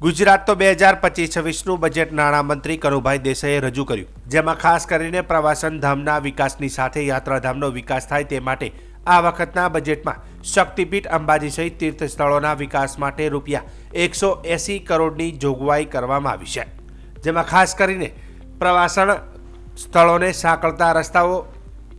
ગુજરાત તો બે હજાર પચીસ છવ્વીસનું બજેટ નાણામંત્રી કનુભાઈ દેસાઈએ રજૂ કર્યું. જેમાં ખાસ કરીને પ્રવાસન ધામના વિકાસની સાથે યાત્રાધામનો વિકાસ થાય તે માટે આ વખતના બજેટમાં શક્તિપીઠ અંબાજી સહિત તીર્થ સ્થળોના વિકાસ માટે રૂપિયા એકસો એંસી કરોડની જોગવાઈ કરવામાં આવી છે. જેમાં ખાસ કરીને પ્રવાસન સ્થળોને સાંકળતા રસ્તાઓ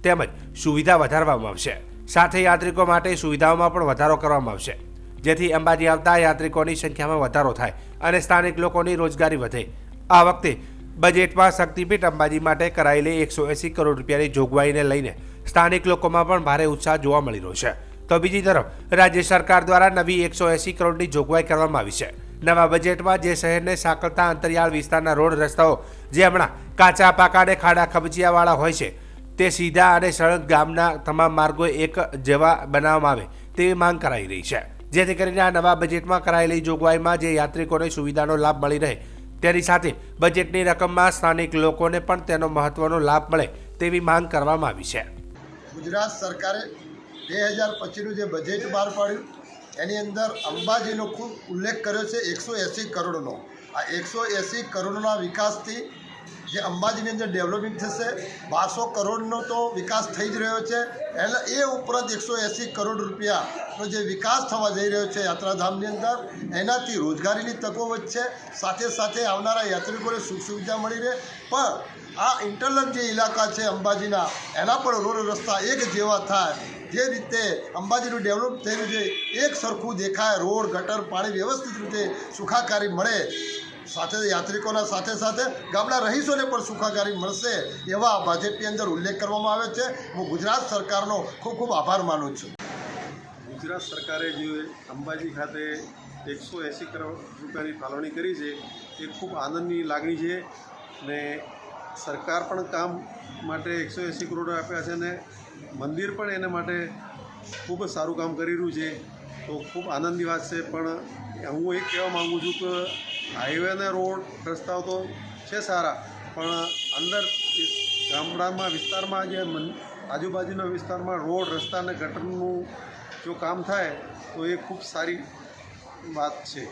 તેમજ સુવિધા વધારવામાં આવશે. સાથે યાત્રિકો માટે સુવિધાઓમાં પણ વધારો કરવામાં આવશે. જેથી અંબાજી આવતા યાત્રિકોની સંખ્યામાં વધારો થાય અને સ્થાનિક લોકોની રોજગારી વધે. આ વખતે બજેટમાં શક્તિપીઠ અંબાજી માટે કરાયેલી એકસો એંસી કરોડ રૂપિયાની જોગવાઈને લઈને સ્થાનિક લોકોમાં પણ ભારે ઉત્સાહ જોવા મળી રહ્યો છે. તો બીજી તરફ, રાજ્ય સરકાર દ્વારા નવી એકસો એંસી કરોડની જોગવાઈ કરવામાં આવી છે. નવા બજેટમાં જે શહેરને સાંકળતા અંતરિયાળ વિસ્તારના રોડ રસ્તાઓ, જે હમણાં કાચા પાકા અને ખાડા ખબચિયાવાળા હોય છે, તે સીધા અને સળંગ ગામના તમામ માર્ગો એક જેવા બનાવવામાં આવે તેવી માંગ કરાઈ રહી છે. જેથી કરીને આ નવા બજેટમાં કરાયેલી જોગવાઈમાં જે યાત્રિકોને સુવિધાનો લાભ મળી રહે, તેની સાથે બજેટની રકમમાં સ્થાનિક લોકોને પણ તેનો મહત્વનો લાભ મળે તેવી માંગ કરવામાં આવી છે. ગુજરાત સરકારે બે હજાર પચીસનું જે બજેટ બહાર પાડ્યું, એની અંદર અંબાજીનો ખૂબ ઉલ્લેખ કર્યો છે એકસો એંસી કરોડનો. આ એકસો એંસી કરોડના વિકાસથી જે અંબાજીની અંદર ડેવલપિંગ થશે. બારસો કરોડનો તો વિકાસ થઈ જ રહ્યો છે. એટલે એ ઉપરાંત એકસો એંસી કરોડ રૂપિયાનો જે વિકાસ થવા જઈ રહ્યો છે યાત્રાધામની અંદર, એનાથી રોજગારીની તકો વધશે. સાથે સાથે આવનારા યાત્રિકોને સુખ સુવિધા મળી રહે. પણ આ ઇન્ટરનલ જે ઇલાકા છે અંબાજીના, એના પણ રોડ રસ્તા એક જેવા થાય. જે રીતે અંબાજીનું ડેવલપ થયેલું છે, એક સરખું દેખાય, રોડ, ગટર, પાણી વ્યવસ્થિત રીતે સુખાકારી મળે. સાથે યાત્રિકોના સાથે સાથે ગામના રહીશોને પણ સુખાકારી મળશે એવા બજેટની અંદર ઉલ્લેખ કરવામાં આવે છે. હું ગુજરાત સરકારનો ખૂબ ખૂબ આભાર માનું છું. ગુજરાત સરકારે જે અંબાજી ખાતે એકસો એંસી કરોડ રૂપિયાની ફાળવણી કરી છે, એ ખૂબ આનંદની લાગણી છે ને સરકાર પણ કામ માટે એકસો એંસી કરોડ આપ્યા છે અને મંદિર પણ એના માટે ખૂબ જ સારું કામ કરી રહ્યું છે. તો ખૂબ આનંદની વાત છે, પણ હું એ કહેવા માગું છું કે હાઈવેના રોડ રસ્તાઓ તો છે સારા, પણ અંદર ગામડામાં વિસ્તારમાં જે આજુબાજુના વિસ્તારમાં રોડ રસ્તા અને ગટરનું જો કામ થાય, તો એ ખૂબ સારી વાત છે.